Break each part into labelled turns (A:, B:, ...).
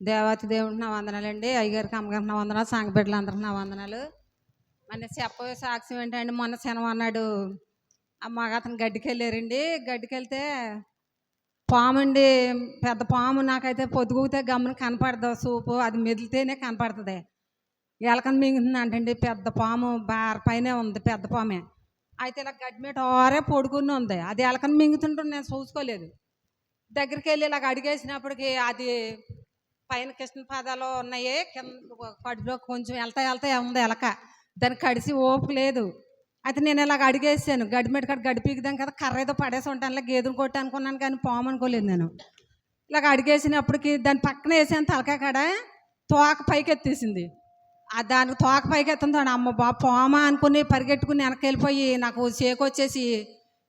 A: దేవాతి దేవుడికి నా వందనాలండి. అయ్యగారికి అమ్మగారికి నా వందనాలు సంఘ నా వందనాలు. మన చెప్పే సాక్ష్యం ఏంటంటే మొన్న శనం అన్నాడు ఆ మగ అతను గడ్డికి వెళ్ళారండి. గడ్డికి వెళ్తే పాము అండి పెద్ద పాము నాకైతే పొద్దుగుతే గమ్మున కనపడదు సూపు. అది మెదిలితేనే కనపడుతుంది. ఎలకని మింగుతుంది అంటండి. పెద్ద పాము బార పైనే ఉంది పెద్ద పామే. అయితే ఇలా గడ్డి మీద ఓరే పొడుకుని ఉంది. అది ఎలకని మింగుతుంటే నేను చూసుకోలేదు. దగ్గరికి వెళ్ళి ఇలాగ అడిగేసినప్పటికి అది పైన కృష్ణ పాదాలు ఉన్నాయి కింద కడుపులో కొంచెం వెళ్తా వెళ్తా ఉంది ఎలక. దానికి కడిసి ఓపు లేదు. అయితే నేను ఇలాగ అడిగేసాను గడ్డి కడ కాడ కదా కర్ర ఏదో పడేసి ఉంటాను గేదెలు కొట్టి అనుకున్నాను కానీ పాము అనుకోలేదు నేను. ఇలాగ అడిగేసినప్పటికి దాని పక్కన వేసాను తలకాయ కాడ తోక పైకి ఎత్తేసింది. ఆ దానికి తోక పైకి ఎత్తుంది అమ్మ బా పామా అనుకుని పరిగెట్టుకుని వెనక్కి వెళ్ళిపోయి నాకు చేకొచ్చేసి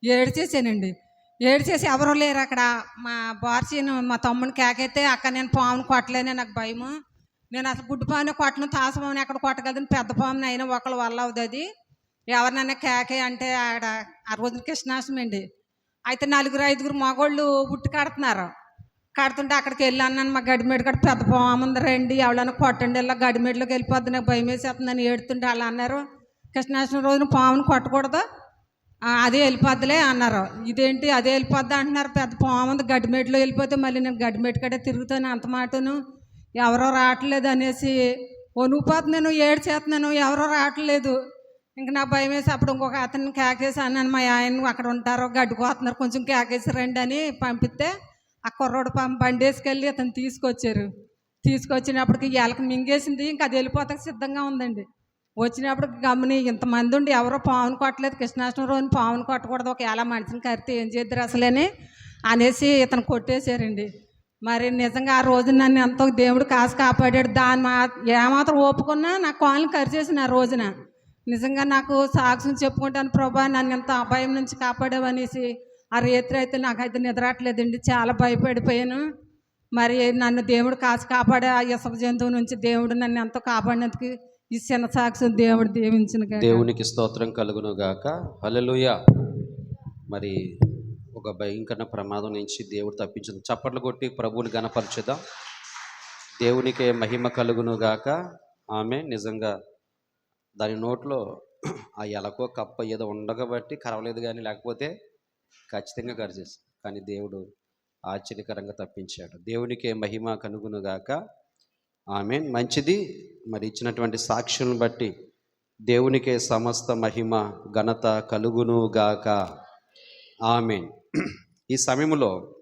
A: ఏడ్చేసానండి. ఏడ్చేసి ఎవరు లేరు అక్కడ. మా బార్సీను మా తమ్ముని కేకైతే అక్క నేను పాముని కొట్టలేనే నాకు భయము. నేను అసలు గుడ్డు పాముని కొట్టను తాస పాముని ఎక్కడ కొట్టగలను పెద్ద పాముని అయినా ఒకళ్ళ వల్ల అవుతుంది అది. ఎవరినైనా కేకే అంటే ఆడ ఆ రోజున కృష్ణాష్టమి అండి. అయితే నలుగురు ఐదుగురు మగోళ్ళు ఉట్టి కడుతున్నారు. కడుతుంటే అక్కడికి వెళ్ళి అన్నాను మా గడిమేడు కాడ పెద్ద పాము ఉంది రండి ఎవడన్నా కొట్టండి ఇలా గడిమేడులోకి వెళ్ళిపోద్ది నాకు భయం వేసేస్తుందని ఏడుతుంటే వాళ్ళు అన్నారు. కృష్ణాష్టమి రోజున పాముని కొట్టకూడదు. అదే వెళ్ళిపోద్దిలే అన్నారు. ఇదేంటి అదే వెళ్ళిపోద్దా అంటున్నారు. పెద్ద పాము ఉంది. గడ్డిమేట్లో వెళ్ళిపోతే మళ్ళీ నేను గడ్డిమేటు కడే తిరుగుతాను అంత మాటను. ఎవరో రావట్లేదు అనేసి వణుకుపోతున్నాను నేను ఏడు చేస్తున్నాను ఎవరో రావట్లేదు. ఇంక నా భయం వేసి అప్పుడు ఇంకొక అతను కేకేసి అన్నాను మా ఆయన అక్కడ ఉంటారు గడ్డుకోతున్నారు కొంచెం కేకేసి రండి అని పంపిస్తే ఆ కుర్రోడు పం బండి వేసుకెళ్ళి అతను తీసుకొచ్చారు. తీసుకొచ్చినప్పటికి ఎలక మింగేసింది. ఇంకా అది వెళ్ళిపోతాక సిద్ధంగా ఉందండి. వచ్చినప్పుడు గమని ఇంతమంది ఉండి ఎవరో పావును కొట్టలేదు కృష్ణాష్టమి పావును కొట్టకూడదు ఒక ఎలా మనిషిని కరితే ఏం చేద్దరు అసలేని అనేసి ఇతను కొట్టేశారండి. మరి నిజంగా ఆ రోజు నన్ను ఎంతో దేవుడు కాసు కాపాడాడు. దాని మా ఏమాత్రం ఒప్పుకున్నా నా కాళ్ళని కరిచేసిన ఆ రోజున. నిజంగా నాకు సాక్ష్యం చెప్పుకుంటాను ప్రభా నన్ను ఎంత అభయం నుంచి కాపాడావనేసి ఆ రేత్రి అయితే నాకైతే నిద్రట్లేదండి చాలా భయపడిపోయాను. మరి నన్ను దేవుడు కాసు కాపాడే ఆ ఇసప జంతువు నుంచి దేవుడు నన్ను ఎంతో కాపాడినందుకు ఈ చిన్న సాక్ష్యం దేవుడు దీవించిన
B: దేవునికి స్తోత్రం కలుగును గాక హలలుయ మరి ఒక భయంకర ప్రమాదం నుంచి దేవుడు తప్పించింది. చప్పట్లు కొట్టి ప్రభువుని గణపరచుదాం దేవునికే మహిమ కలుగును గాక ఆమె నిజంగా దాని నోట్లో ఆ ఎలకో కప్ప ఏదో ఉండగబట్టి కరవలేదు కానీ లేకపోతే ఖచ్చితంగా కరిచేసి కానీ దేవుడు ఆశ్చర్యకరంగా తప్పించాడు. దేవునికే మహిమ కనుగును గాక ఆమె మంచిది మరి ఇచ్చినటువంటి సాక్షులను బట్టి దేవునికే సమస్త మహిమ ఘనత కలుగును గాక. ఆమెన్. ఈ సమయంలో